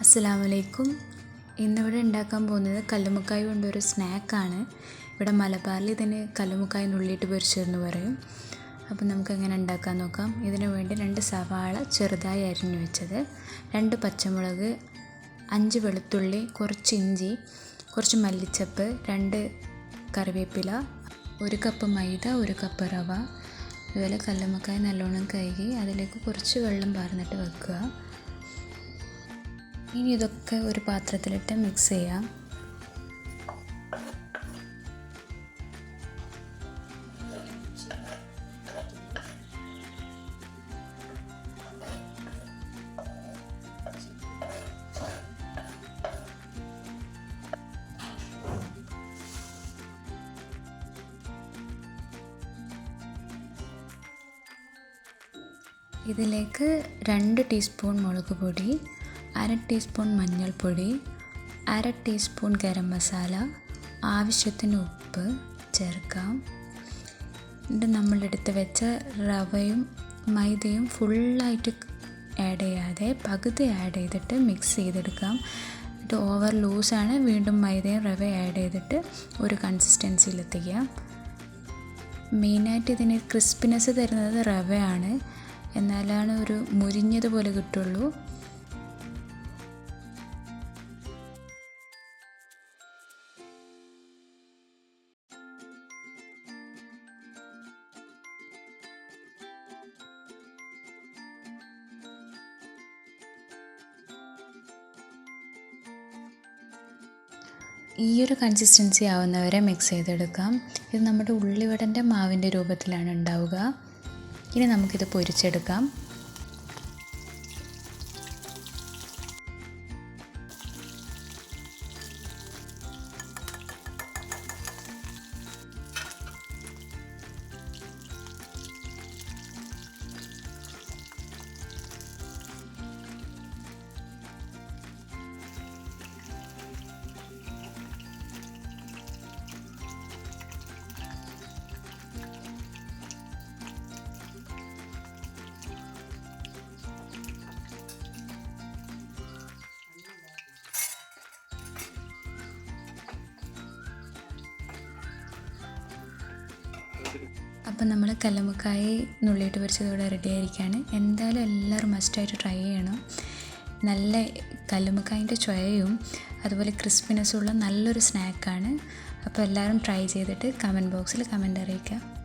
അസ്സലാമു വലൈക്കും ഇന്നിവിടെ ഉണ്ടാക്കാൻ പോകുന്നത് കല്ലുമുക്കായ കൊണ്ടൊരു സ്നാക്കാണ്. ഇവിടെ മലബാറിൽ ഇതിന് കല്ലുമുക്കായ നുള്ളിയിട്ട് പൊരിച്ചതെന്ന് പറയും. അപ്പം നമുക്ക് എങ്ങനെ ഉണ്ടാക്കാൻ നോക്കാം. ഇതിന് വേണ്ടി രണ്ട് സവാള ചെറുതായി അരിഞ്ഞു വെച്ചത്. രണ്ട് പച്ചമുളക് അഞ്ച് വെളുത്തുള്ളി കുറച്ച് ഇഞ്ചി കുറച്ച് മല്ലിച്ചപ്പ് രണ്ട് കറിവേപ്പില ഒരു കപ്പ് മൈദ ഒരു കപ്പ് റവ. അതുപോലെ കല്ലുമുക്കായ നല്ലോണം കഴുകി അതിലേക്ക് കുറച്ച് വെള്ളം പാർന്നിട്ട് വെക്കുക. ഇനി ഇതൊക്കെ ഒരു പാത്രത്തിലിട്ട് മിക്സ് ചെയ്യാം. ഇതിലേക്ക് രണ്ട് ടീസ്പൂൺ മുളക് പൊടി അര ടീസ്പൂൺ മഞ്ഞൾപ്പൊടി അര ടീസ്പൂൺ ഗരം മസാല ആവശ്യത്തിന് ഉപ്പ് ചേർക്കാം. എന്നിട്ട് നമ്മളെടുത്ത് വെച്ച റവയും മൈദയും ഫുള്ളായിട്ട് ആഡ് ചെയ്യാതെ പകുതി ആഡ് ചെയ്തിട്ട് മിക്സ് ചെയ്തെടുക്കാം. എന്നിട്ട് ഓവർ ലൂസാണ് വീണ്ടും മൈദയും റവയും ആഡ് ചെയ്തിട്ട് ഒരു കൺസിസ്റ്റൻസിയിലെത്തിക്കാം മെയിനായിട്ട് ഇതിന് ക്രിസ്പിനെസ് തരുന്നത് റവയാണ്. എന്നാലാണ് ഒരു മുരിഞ്ഞതുപോലെ കിട്ടുള്ളൂ. ഈ ഒരു കൺസിസ്റ്റൻസി ആവുന്നവരെ മിക്സ് ചെയ്തെടുക്കാം. ഇത് നമ്മുടെ ഉള്ളിവടന്റെ മാവിന്റെ രൂപത്തിലാണ് ഉണ്ടാവുക. ഇനി നമുക്കിത് പൊരിച്ചെടുക്കാം. അപ്പം നമ്മൾ കല്ലുമുക്കായി നുള്ളിയിട്ട് പൊരിച്ചതോടെ റെഡി ആയിരിക്കുകയാണ് എന്തായാലും എല്ലാവരും മസ്റ്റായിട്ട് ട്രൈ ചെയ്യണം. നല്ല കല്ലുമുക്കായിന്റെ ചുവയും അതുപോലെ ക്രിസ്പിനെസ്സുള്ള നല്ലൊരു സ്നാക്കാണ് അപ്പോൾ എല്ലാവരും ട്രൈ ചെയ്തിട്ട് കമന്റ് ബോക്സിൽ കമന്റ് അറിയിക്കുക.